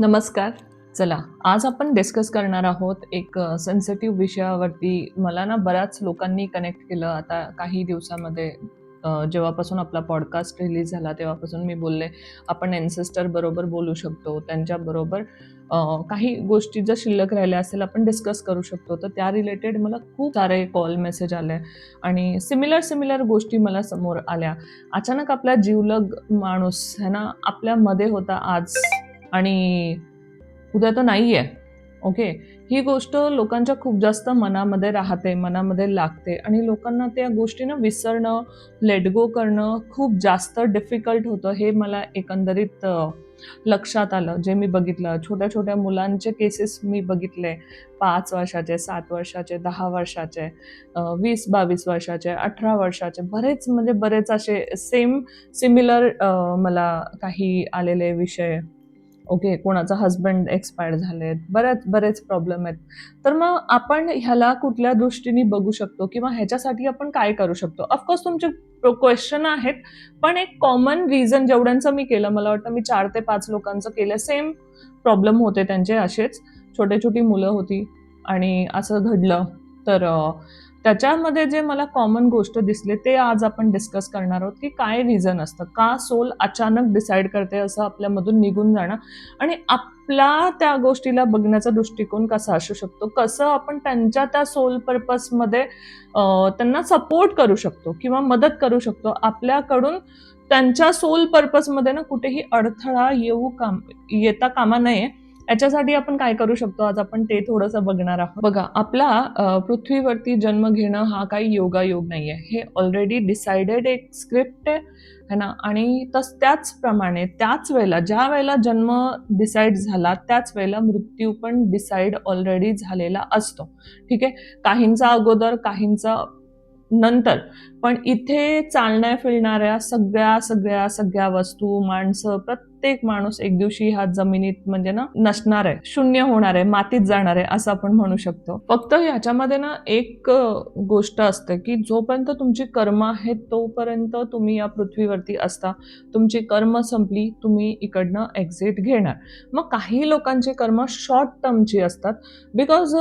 नमस्कार. चला आज आपण डिस्कस करणार आहोत एक सेन्सिटिव्ह विषयावरती. मला ना बऱ्याच लोकांनी कनेक्ट केलं आता काही दिवसामध्ये. जेव्हापासून आपला पॉडकास्ट रिलीज झाला तेव्हापासून मी बोलले आपण एन्सेस्टर बरोबर बोलू शकतो त्यांच्याबरोबर काही गोष्टी जर शिल्लक राहिल्या असेल आपण डिस्कस करू शकतो. तर त्या रिलेटेड मला खूप सारे कॉल मेसेज आले आणि सिमिलर सिमिलर गोष्टी मला समोर आल्या. अचानक आपला जीवलग माणूस है ना आपल्यामध्ये होता आज. आणि उद्या तो नाही आहे ओके ही गोष्ट लोकांच्या खूप जास्त मनामध्ये राहते मनामध्ये लागते आणि लोकांना त्या गोष्टीनं विसरणं लेटगो करणं खूप जास्त डिफिकल्ट होतं हे मला एकंदरीत लक्षात आलं. जे मी बघितलं छोट्या छोट्या मुलांचे केसेस मी बघितले. पाच वर्षाचे सात वर्षाचे दहा वर्षाचे वीस बावीस वर्षाचे अठरा वर्षाचे बरेच म्हणजे बरेच असे सेम सिमिलर मला काही आलेले विषय ओके कोणाचा हस्बंड एक्सपायर झालेत बऱ्याच बरेच प्रॉब्लेम आहेत. तर मग आपण ह्याला कुठल्या दृष्टीने बघू शकतो किंवा ह्याच्यासाठी आपण काय करू शकतो? ऑफकोर्स तुमचे क्वेश्चन आहेत पण एक कॉमन रिझन जेवढ्यांचं मी केलं मला वाटतं मी चार ते पाच लोकांचं केलं सेम प्रॉब्लेम होते त्यांचे असेच. छोटे छोटी मुलं होती आणि असं घडलं. तर त्याच्यामध्ये जे मला कॉमन गोष्ट दिसले ते आज आपण डिस्कस करणार आहोत की काय रिझन असतं? का सोल अचानक डिसाईड करते असं आपल्यामधून निघून जाणं? आणि आपला त्या गोष्टीला बघण्याचा दृष्टिकोन कसा असू शकतो? कसं आपण त्यांच्या त्या सोल पर्पजमध्ये त्यांना सपोर्ट करू शकतो किंवा मदत करू शकतो? आपल्याकडून त्यांच्या सोल पर्पजमध्ये ना कुठेही अडथळा येऊ काम येता कामा नये. याच्यासाठी आपण काय करू शकतो? आज आपण ते थोडंसं बघणार आहोत. बघा आपला पृथ्वीवरती जन्म घेणं हा काही योगायोग नाही आहे हे ऑलरेडी डिसाइडेड एक स्क्रिप्ट आहे है ना? आणि तस त्याचप्रमाणे त्याच वेळेला ज्या वेळेला जन्म डिसाईड झाला त्याच वेळेला मृत्यू पण डिसाईड ऑलरेडी झालेला असतो. ठीक आहे? काहींचा अगोदर काहींचा नंतर. पण इथे चालण्या फिरणाऱ्या सगळ्या सगळ्या सगळ्या वस्तू माणसं प्रत्येक माणूस एक दिवशी ह्या जमिनीत म्हणजे ना नसणार आहे शून्य होणार आहे मातीत जाणार आहे असं आपण म्हणू शकतो. फक्त ह्याच्यामध्ये ना एक गोष्ट असते की जोपर्यंत तुमची कर्म आहेत तोपर्यंत तुम्ही या पृथ्वीवरती असता. तुमची कर्म संपली तुम्ही इकडनं एक्झिट घेणार. मग काही लोकांची कर्म शॉर्ट टर्मची असतात. बिकॉज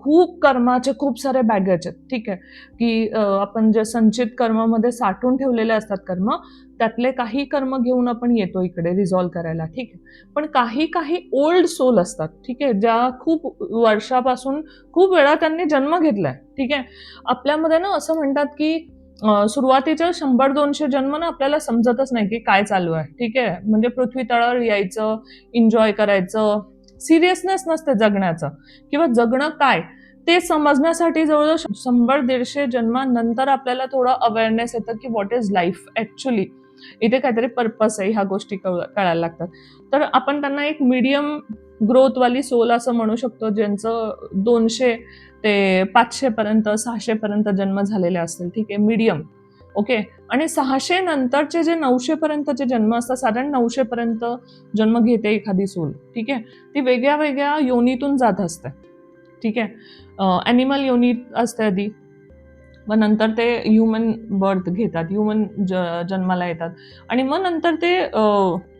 खूप कर्माचे खूप सारे बॅगेज आहेत. ठीक आहे. की आपण जे संचित कर्मामध्ये साठवून ठेवलेले असतात कर्म त्यातले काही कर्म घेऊन आपण येतो इकडे रिझॉल्व करायला ठीक आहे? पण काही काही ओल्ड सोल असतात ठीक आहे? ज्या खूप वर्षापासून खूप वेळा त्यांनी जन्म घेतलाय ठीक आहे? आपल्यामध्ये ना असं म्हणतात की सुरुवातीच्या शंभर दोनशे जन्म ना आपल्याला समजतच नाही की काय चालू आहे ठीक आहे? म्हणजे पृथ्वी तळावर यायचं एन्जॉय करायचं सिरियसनेस नसते जगण्याचं. किंवा जगणं काय? ते समजण्यासाठी जवळजवळ शंभर दीडशे जन्मानंतर आपल्याला थोडं अवेअरनेस येतं की व्हॉट इज लाईफ ॲक्च्युली इथे काहीतरी पर्पस आहे ह्या गोष्टी कळायला लागतात. तर आपण त्यांना एक मीडियम ग्रोथवाली सोल असं म्हणू शकतो ज्यांचं दोनशे ते पाचशेपर्यंत सहाशेपर्यंत जन्म झालेले असतील. ठीक आहे मीडियम ओके आणि सहाशे नंतरचे जे नऊशे पर्यंतचे जन्म असतात साधारण नऊशे पर्यंत जन्म घेते एखादी सोल ठीक आहे? ती वेगळ्या वेगळ्या योनीतून जात असते. ठीक आहे? ॲनिमल युनिट असते आधी. मग नंतर ते ह्युमन बर्थ घेतात. ह्युमन ज जन्माला येतात. आणि मग नंतर ते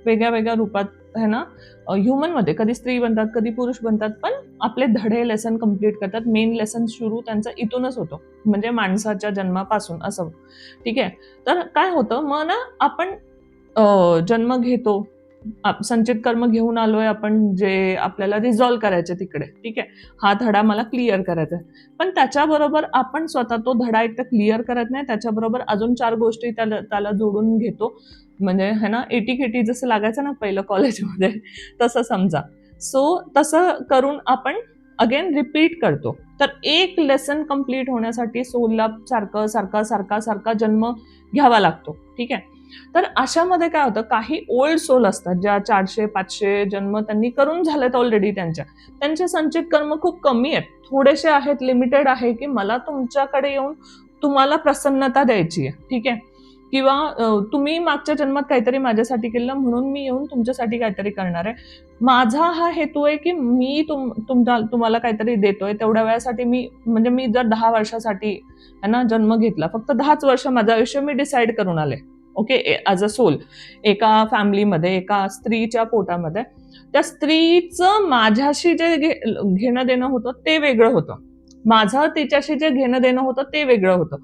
वेगळ्या वेगळ्या रूपात आहे ना? ह्युमनमध्ये कधी स्त्री बनतात कधी पुरुष बनतात पण आपले धडे लेसन कंप्लीट करतात. मेन लेसन सुरू त्यांचा इथूनच होतो. म्हणजे माणसाच्या जन्मापासून असं. ठीक आहे? तर काय होतं? मग ना आपण जन्म घेतो. संचित कर्म घेऊन आलोय आपण जे आपल्याला रिझॉल्व करायचे तिकडे. ठीक आहे? हा धडा मला क्लिअर करायचा आहे. पण त्याच्याबरोबर आपण स्वतः तो धडा एक तर क्लिअर करत नाही त्याच्याबरोबर अजून चार गोष्टी त्याला त्याला जोडून घेतो. म्हणजे है ना एटी केटी जसं लागायचं ना पहिलं कॉलेजमध्ये तसं समजा. सो तसं करून आपण अगेन रिपीट करतो. तर एक लेसन कंप्लीट होण्यासाठी सोलला सारखं सारखा सारखा सारखा जन्म घ्यावा लागतो. ठीक आहे? तर अशामध्ये काय होतं काही ओल्ड सोल असतात ज्या चारशे पाचशे जन्म त्यांनी करून झालेत ऑलरेडी त्यांच्या. त्यांचे संचित कर्म खूप कमी आहेत. थोडेसे आहेत लिमिटेड आहे की मला तुमच्याकडे येऊन तुम्हाला प्रसन्नता द्यायची आहे. ठीक आहे? किंवा तुम्ही मागच्या जन्मात काहीतरी माझ्यासाठी केलं म्हणून मी येऊन तुमच्यासाठी काहीतरी करणार आहे. माझा हा हेतू आहे की मी तुम तुमच्या तुम्हाला काहीतरी देतोय. तेवढ्या वेळासाठी मी म्हणजे मी जर दहा वर्षासाठी है ना जन्म घेतला फक्त दहाच वर्ष माझं आयुष्य मी डिसाईड करून आले. ओके ॲज अ सोल एका फॅमिलीमध्ये एका स्त्रीच्या पोटामध्ये त्या स्त्रीचं माझ्याशी जे घे- घेणं देणं होतं ते वेगळं होतं. माझं तिच्याशी जे घेणं देणं होतं ते वेगळं होतं.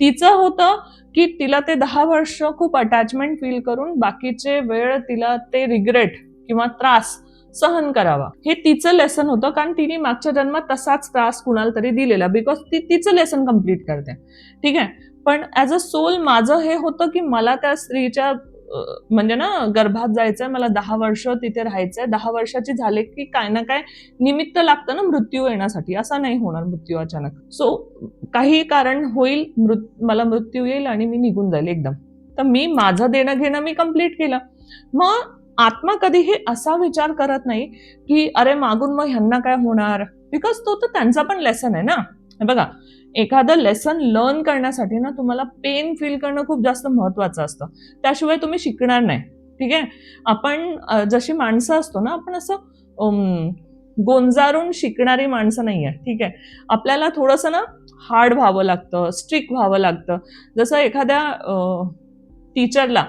तिचं होतं की तिला ते दहा वर्ष खूप अटॅचमेंट फील करून बाकीचे वेळ तिला ते रिग्रेट किंवा त्रास सहन करावा. हे तिचं लेसन होतं कारण तिने मागच्या जन्मात तसाच त्रास कुणाला तरी दिलेला बिकॉज ती तिचं लेसन कंप्लीट करते. ठीक? आहे पण ॲज अ सोल माझं हे होतं की मला त्या स्त्रीच्या म्हणजे ना गर्भात जायचंय मला दहा वर्ष तिथे राहायचंय. दहा वर्षाची झाले की काय ना काय निमित्त लागतं ना मृत्यू येण्यासाठी. असा नाही होणार मृत्यू अचानक. सो काही कारण होईल मृत मला मृत्यू येईल आणि मी निघून जाईल एकदम. तर मी माझं देणं घेणं मी कंप्लीट केलं. मग आत्मा कधीही असा विचार करत नाही की अरे मागून मग ह्यांना काय होणार? बिकॉज तो तर त्यांचा पण लेसन आहे ना. बघा एखादं लेसन लर्न करण्यासाठी ना तुम्हाला पेन फील करणं खूप जास्त महत्वाचं असतं. त्याशिवाय तुम्ही शिकणार नाही. ठीक आहे? आपण जशी माणसं असतो ना आपण असं गोंजारून शिकणारी माणसं नाही आहे ठीक आहे? आपल्याला थोडंसं ना हार्ड व्हावं लागतं स्ट्रिक व्हावं लागतं. जसं एखाद्या टीचरला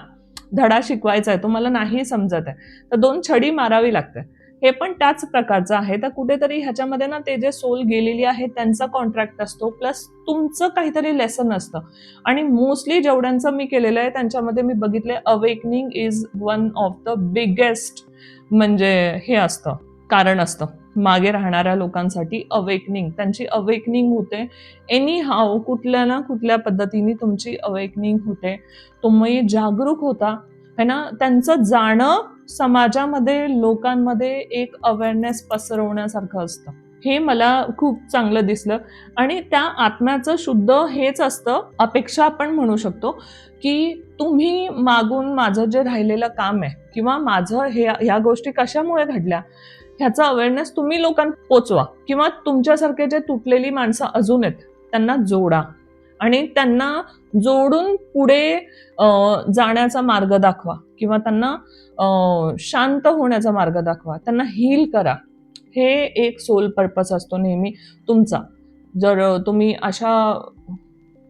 धडा शिकवायचा आहे तुम्हाला नाही समजत आहे. तर दोन छडी मारावी लागते. हे पण त्याच प्रकारचं आहे. तर कुठेतरी ह्याच्यामध्ये ना ते जे सोल गेलेली आहे त्यांचा कॉन्ट्रॅक्ट असतो प्लस तुमचं काहीतरी लेसन असतं. आणि मोस्टली जेवढ्यांचं मी केलेलं आहे त्यांच्यामध्ये मी बघितलंय awakening is one of the biggest म्हणजे हे असतं कारण असतं. मागे राहणाऱ्या लोकांसाठी अवेकनिंग त्यांची अवेकनिंग होते. एनी हाव कुठल्या ना कुठल्या पद्धतीने तुमची अवेकनिंग होते. तुम्ही जागरूक होता है ना? त्यांचं जाणं समाजामध्ये लोकांमध्ये एक अवेअरनेस पसरवण्यासारखं असतं. हे मला खूप चांगलं दिसलं. आणि त्या आत्म्याचं शुद्ध हेच असतं. अपेक्षा आपण म्हणू शकतो की तुम्ही मागून माझं जे राहिलेलं काम आहे किंवा माझं हे ह्या गोष्टी कशामुळे घडल्या ह्याचा अवेअरनेस तुम्ही लोकांना पोचवा. किंवा तुमच्यासारखे जे तुटलेली माणसं अजून आहेत त्यांना जोडा. आणि त्यांना जोडून पुढे जाण्याचा मार्ग दाखवा किंवा त्यांना शांत होण्याचा मार्ग दाखवा. त्यांना हील करा. हे एक सोल पर्पज असतो नेहमी तुमचा. जर तुम्ही अशा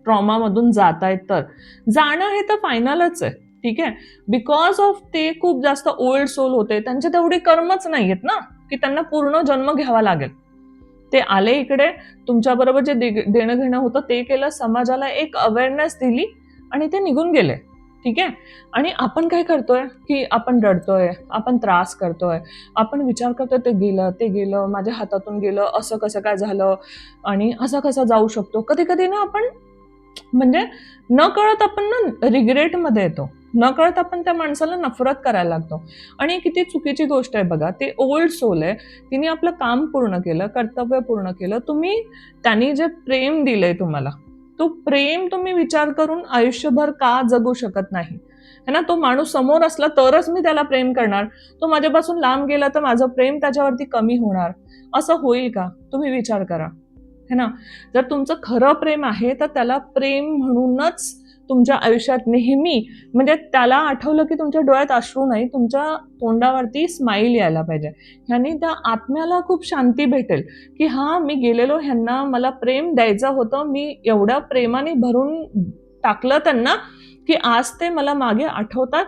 ट्रॉमामधून जातायत तर. जाणं हे तर फायनलच आहे. ठीक आहे? बिकॉज ऑफ ते खूप जास्त ओल्ड सोल होते. त्यांचे तेवढे कर्मच नाही आहेत ना? की त्यांना पूर्ण जन्म घ्यावा लागेल. ते आले इकडे तुमच्याबरोबर जे दे- देणं घेणं होतं ते केलं समाजाला एक अवेअरनेस दिली आणि ते निघून गेले. ठीक आहे? आणि आपण काय करतोय? की आपण रडतोय आपण त्रास करतोय आपण विचार करतोय ते गेलं ते गेलं माझ्या हातातून गेलं असं कसं काय झालं? आणि असं कसं जाऊ शकतो? कधी कधी ना आपण म्हणजे न कळत आपण ना रिग्रेटमध्ये येतो. न कळत आपण त्या माणसाला नफरत करायला लागतो. आणि किती चुकीची गोष्ट आहे बघा ते ओल्ड सोल आहे. तिने आपलं काम पूर्ण केलं कर्तव्य पूर्ण केलं. तुम्ही त्यांनी जे प्रेम दिलंय तुम्हाला तो प्रेम तुम्ही विचार करून आयुष्यभर का जगू शकत नाही? है ना तो माणूस समोर असला तरच मी त्याला प्रेम करणार. तो माझ्यापासून लांब गेला तर माझं प्रेम त्याच्यावरती कमी होणार. असं होईल का? तुम्ही विचार करा. है ना? जर तुमचं खरं प्रेम आहे तर त्याला प्रेम म्हणूनच तुमच्या आयुष्यात नेहमी म्हणजे त्याला आठवलं की तुमच्या डोळ्यात अश्रू नाही तुमच्या तोंडावरती स्माईल यायला पाहिजे. ह्यानी त्या आत्म्याला खूप शांती भेटेल की हां मी गेलेलो ह्यांना मला प्रेम द्यायचं होतं मी एवढ्या प्रेमाने भरून टाकलं त्यांना की आज ते मला मागे आठवतात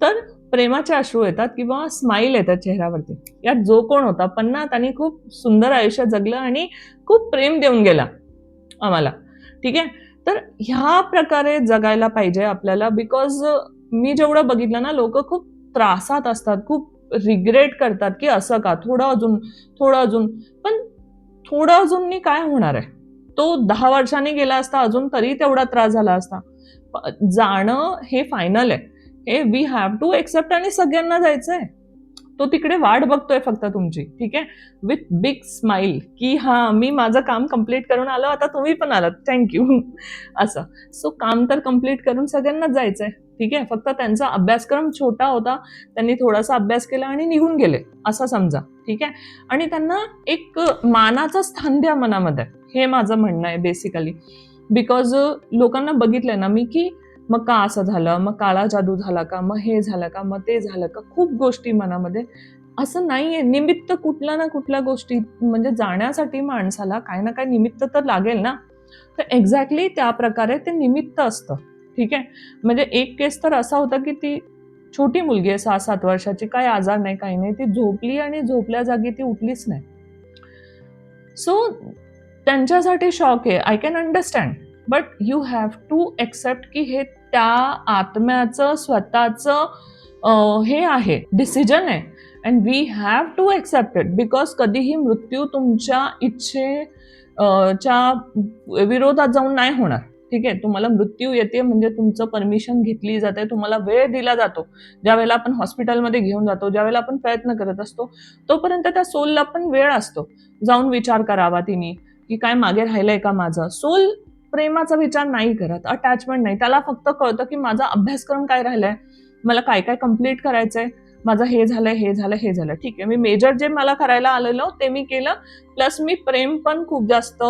तर प्रेमाचे अश्रू येतात किंवा स्माईल येतात चेहऱ्यावरती. यात जो कोण होता पण ना त्यांनी खूप सुंदर आयुष्य जगलं आणि खूप प्रेम देऊन गेला आम्हाला. ठीक आहे? तर ह्या प्रकारे जगायला पाहिजे आपल्याला बिकॉज मी जेवढं बघितलं ना लोक खूप त्रासात असतात खूप रिग्रेट करतात की असं का थोडं अजून थोडं अजून. पण थोडं अजूननी काय होणार आहे? तो दहा वर्षांनी गेला असता अजून तरी तेवढा त्रास झाला असता. जाणं हे फायनल आहे. हे वी हॅव टू एक्सेप्ट आणि सगळ्यांना जायचंय. तो तिकडे वाट बघतोय फक्त तुमची ठीक आहे? विथ बिग स्माईल की हा मी माझं काम कंप्लीट करून आलो आता तुम्ही पण आलात. थँक्यू असं. सो काम तर कंप्लीट करून सगळ्यांनाच आहे ठीक आहे? फक्त त्यांचा अभ्यासक्रम छोटा होता त्यांनी थोडासा अभ्यास केला आणि निघून गेले असं समजा ठीक आहे? आणि त्यांना एक मानाचं स्थान द्या मनामध्ये हे माझं म्हणणं आहे बेसिकली बिकॉज लोकांना बघितलंय ना मी की मग का असं झालं? मग काळा जादू झाला का? मग हे झालं का? मग ते झालं का? खूप गोष्टी मनामध्ये. असं नाहीये. निमित्त कुठल्या ना कुठल्या गोष्टी म्हणजे जाण्यासाठी माणसाला काही ना काही निमित्त तर लागेल ना? तर एक्झॅक्टली त्या प्रकारे ते निमित्त असतं. ठीक आहे? म्हणजे एक केस तर असा होता की ती छोटी मुलगी आहे सहा सात वर्षाची काही आजार नाही काही नाही. ती झोपली आणि झोपल्या जागी ती उठलीच नाही. सो त्यांच्यासाठी शॉक आहे. I can understand but you have to accept की हे त्या आत्म्याचं स्वतःचं हे आहे डिसिजन आहे. And we have to accept it because कधीही मृत्यू तुमच्या इच्छे च्या विरोधात जाऊन नाही होणार. ठीक आहे? तुम्हाला मृत्यू येते म्हणजे तुमचं परमिशन घेतली जाते तुम्हाला वेळ दिला जातो. ज्या वेळेला आपण हॉस्पिटलमध्ये घेऊन जातो ज्या वेळेला आपण प्रयत्न करत असतो तोपर्यंत त्या सोलला पण वेळ असतो. जाऊन विचार करावा तिने की काय मागे राहिलंय का माझं? सोल प्रेमाचा विचार नाही करत अटॅचमेंट नाही. त्याला फक्त कळतं की माझा अभ्यासक्रम काय राहिलाय? मला काय काय कंप्लीट करायचंय? माझं हे झालं हे झालं हे झालं ठीक आहे मी मेजर जे मला करायला आलेलं ते मी केलं. प्लस मी प्रेम पण खूप जास्त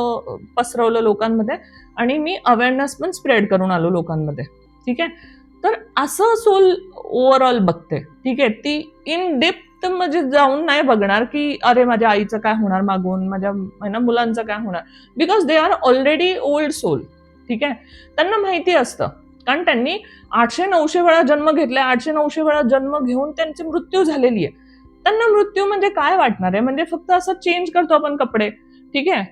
पसरवलं लोकांमध्ये. आणि मी अवेअरनेस पण स्प्रेड करून आलो लोकांमध्ये. ठीक आहे? तर असं सोल ओव्हरऑल बघते. ठीक आहे? ती इन डेप्थ म्हणजे जाऊन नाही बघणार की अरे माझ्या आईचं काय होणार मागून? माझ्या ना मुलांचं काय होणार? Because they are already old soul ठीक आहे? त्यांना माहिती असतं. कारण त्यांनी आठशे नऊशे वेळा जन्म घेतलाय. आठशे नऊशे वेळा जन्म घेऊन त्यांची मृत्यू झालेली आहे. त्यांना मृत्यू म्हणजे काय वाटणार आहे? म्हणजे फक्त असं चेंज करतो आपण कपडे. ठीक आहे?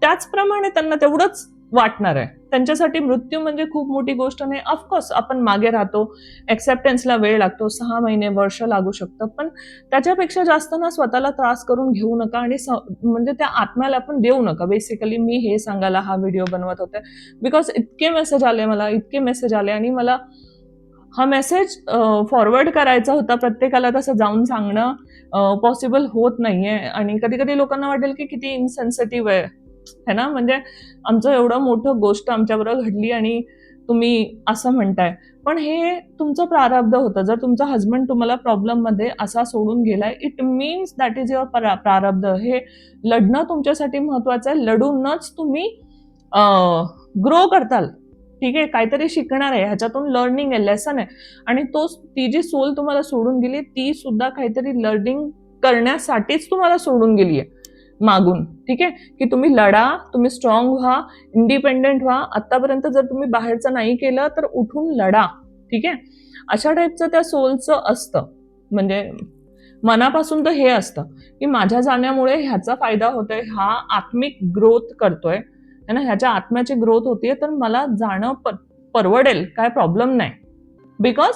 त्याचप्रमाणे त्यांना तेवढंच वाटणार आहे. त्यांच्यासाठी मृत्यू म्हणजे खूप मोठी गोष्ट नाही ऑफकोर्स आपण मागे राहतो एक्सेप्टन्सला वेळ लागतो सहा महिने वर्ष लागू शकतं. पण त्याच्यापेक्षा जास्त ना स्वतःला त्रास करून घेऊ नका आणि म्हणजे त्या आत्म्याला पण देऊ नका. बेसिकली मी हे सांगायला हा व्हिडिओ बनवत होते. बिकॉज इतके मेसेज आले मला इतके मेसेज आले आणि मला हा मेसेज फॉरवर्ड करायचा होता प्रत्येकाला तसं जाऊन सांगणं पॉसिबल होत नाहीये. आणि कधी कधी लोकांना वाटेल की किती इन्सेन्सिटिव्ह आहे. है ना? म्हणजे आमचं एवढं मोठं गोष्ट आमच्याबरोबर घडली आणि तुम्ही असं म्हणताय. पण हे तुमचं प्रारब्ध होतं. जर तुमचा हजबंड तुम्हाला प्रॉब्लेममध्ये असा सोडून गेलाय it means that is your प्रारब्ध. हे लढणं तुमच्यासाठी महत्वाचं आहे. लढूनच तुम्ही ग्रो करताल. ठीक आहे? काहीतरी शिकणार आहे. ह्याच्यातून लर्निंग आहे लेसन आहे. आणि तो ती जी सोल तुम्हाला सोडून गेली ती सुद्धा काहीतरी लर्निंग करण्यासाठीच तुम्हाला सोडून गेली आहे मागून. ठीक आहे? की तुम्ही लढा तुम्ही स्ट्रॉंग व्हा इंडिपेंडेंट व्हा. आतापर्यंत जर तुम्ही बाहेरचं नाही केलं तर उठून लढा. ठीक आहे? अशा टाईपचं त्या सोलचं असतं. म्हणजे मनापासून तर हे असतं की माझ्या जाण्यामुळे ह्याचा फायदा होतोय हा आत्मिक ग्रोथ करतोय. है ना? ह्याच्या आत्म्याची ग्रोथ होतीये तर मला जाणं परवडेल. काय प्रॉब्लेम नाही. Because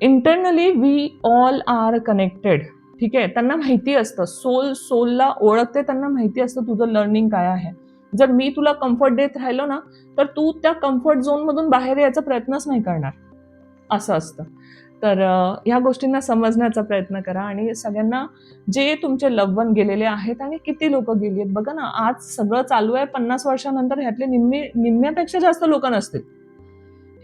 internally we all are connected ठीक आहे? त्यांना माहिती असतं. सोल सोलला ओळखते त्यांना माहिती असतं तुझं लर्निंग काय आहे. जर मी तुला कम्फर्ट देत राहिलो ना तर तू त्या कम्फर्ट झोनमधून बाहेर यायचा प्रयत्नच नाही करणार. असं असतं. तर ह्या गोष्टींना समजण्याचा प्रयत्न करा आणि सगळ्यांना जे तुमचे लव्हन गेलेले आहेत आणि किती लोक गेली आहेत बघा ना आज सगळं चालू आहे पन्नास वर्षानंतर ह्यातले निम्मे निम्म्यापेक्षा जास्त लोक नसतील.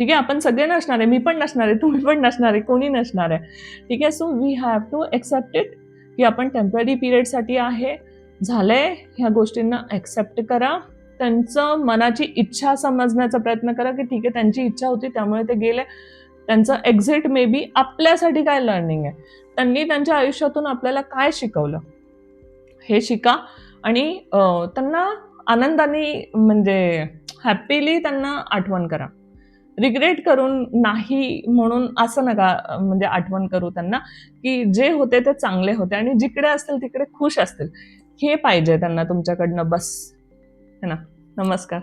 ठीक आहे? आपण सगळे नसणार आहे. मी पण नसणार आहे. तुम्ही पण नसणार आहे. कोणी नसणार आहे. ठीक आहे? So we have to accept it की आपण टेंपररी पिरियडसाठी आहे. झालं आहे ह्या गोष्टींना ॲक्सेप्ट करा. त्यांचं मनाची इच्छा समजण्याचा प्रयत्न करा की ठीक आहे त्यांची इच्छा होती त्यामुळे ते गेले. त्यांचं एक्झिट मे बी आपल्यासाठी काय लर्निंग आहे? त्यांनी त्यांच्या आयुष्यातून आपल्याला काय शिकवलं? हे शिका. आणि त्यांना आनंदाने म्हणजे हॅपीली त्यांना आठवण करा. रिग्रेट करून नाही म्हणून असं नका म्हणजे आठवण करू त्यांना की जे होते ते चांगले होते आणि जिकडे असतील तिकडे खुश असतील. हे पाहिजे त्यांना तुमच्याकडनं बस. है ना? नमस्कार.